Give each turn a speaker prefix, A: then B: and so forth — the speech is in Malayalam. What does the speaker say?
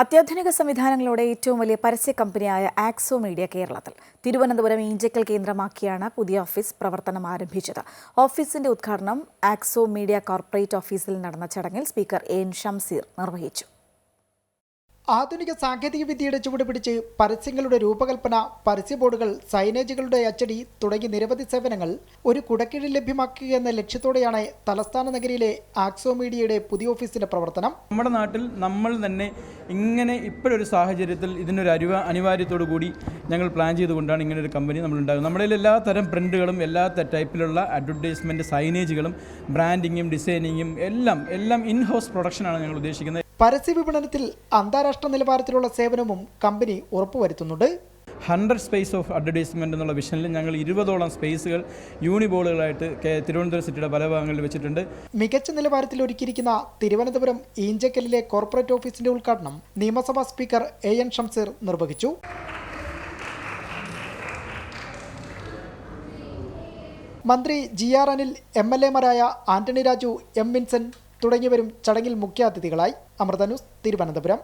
A: അത്യാധുനിക സംവിധാനങ്ങളോടെ ഏറ്റവും വലിയ പരസ്യ കമ്പനിയായ ആക്സോ മീഡിയ കേരളത്തിൽ തിരുവനന്തപുരം ഈഞ്ചക്കൽ കേന്ദ്രമാക്കിയാണ് പുതിയ ഓഫീസ് പ്രവർത്തനം ആരംഭിച്ചത്. ഓഫീസിന്റെ ഉദ്ഘാടനം ആക്സോ മീഡിയ കോർപ്പറേറ്റ് ഓഫീസിൽ നടന്ന ചടങ്ങിൽ സ്പീക്കർ എൻ ഷംസീർ നിർവഹിച്ചു.
B: ആധുനിക സാങ്കേതിക വിദ്യയുടെ ചുവട് പിടിച്ച് പരസ്യങ്ങളുടെ രൂപകൽപ്പന പരസ്യ ബോർഡുകൾ സൈനേജുകളുടെ അച്ചടി തുടങ്ങി നിരവധി സേവനങ്ങൾ ഒരു കുടക്കീഴിൽ ലഭ്യമാക്കുക എന്ന ലക്ഷ്യത്തോടെയാണ് തലസ്ഥാന നഗരിയിലെ ആക്സോ മീഡിയയുടെ പുതിയ ഓഫീസിന്റെ പ്രവർത്തനം.
C: നമ്മുടെ നാട്ടിൽ നമ്മൾ തന്നെ ഇങ്ങനെ ഇപ്പോഴൊരു സാഹചര്യത്തിൽ ഇതിനൊരു അരിവ അനിവാര്യത്തോടു കൂടി ഞങ്ങൾ പ്ലാൻ ചെയ്തുകൊണ്ടാണ് ഇങ്ങനെ ഒരു കമ്പനി നമ്മൾ ഉണ്ടാകുന്നത് നമ്മുടെ എല്ലാ തരം പ്രിന്റുകളും എല്ലാ ടൈപ്പിലുള്ള അഡ്വർടൈസ്മെന്റ് സൈനേജുകളും ബ്രാൻഡിങ്ങും ഡിസൈനിങ്ങും എല്ലാം എല്ലാം ഇൻ ഹൗസ് പ്രൊഡക്ഷനാണ് ഞങ്ങൾ ഉദ്ദേശിക്കുന്നത്.
B: പരസ്യ വിപണനത്തിൽ അന്താരാഷ്ട്ര നിലവാരത്തിലുള്ള സേവനവും കമ്പനി ഉറപ്പുവരുത്തുന്നുണ്ട്.
C: ഹൺഡ്രഡ് സ്പേസ് ഓഫ് അഡ്വർടൈസ്മെന്റ് എന്നുള്ള വിഷനിൽ ഞങ്ങൾ ഇരുപതോളം സ്പേസുകൾ യൂണിബോളുകളായിട്ട് തിരുവനന്തപുരം സിറ്റിയുടെ പല ഭാഗങ്ങളിൽ വെച്ചിട്ടുണ്ട്.
B: മികച്ച നിലവാരത്തിൽ ഒരുക്കിയിരിക്കുന്ന തിരുവനന്തപുരം ഈഞ്ചക്കലിലെ കോർപ്പറേറ്റ് ഓഫീസിന്റെ ഉദ്ഘാടനം നിയമസഭാ സ്പീക്കർ എ എൻ ഷംസീർ നിർവഹിച്ചു. മന്ത്രി G R Anil M L എമാരായ Antony Raju M Vincent തുടങ്ങിയവരും ചടങ്ങിൽ മുഖ്യാതിഥികളായി. അമൃത ന്യൂസ് തിരുവനന്തപുരം.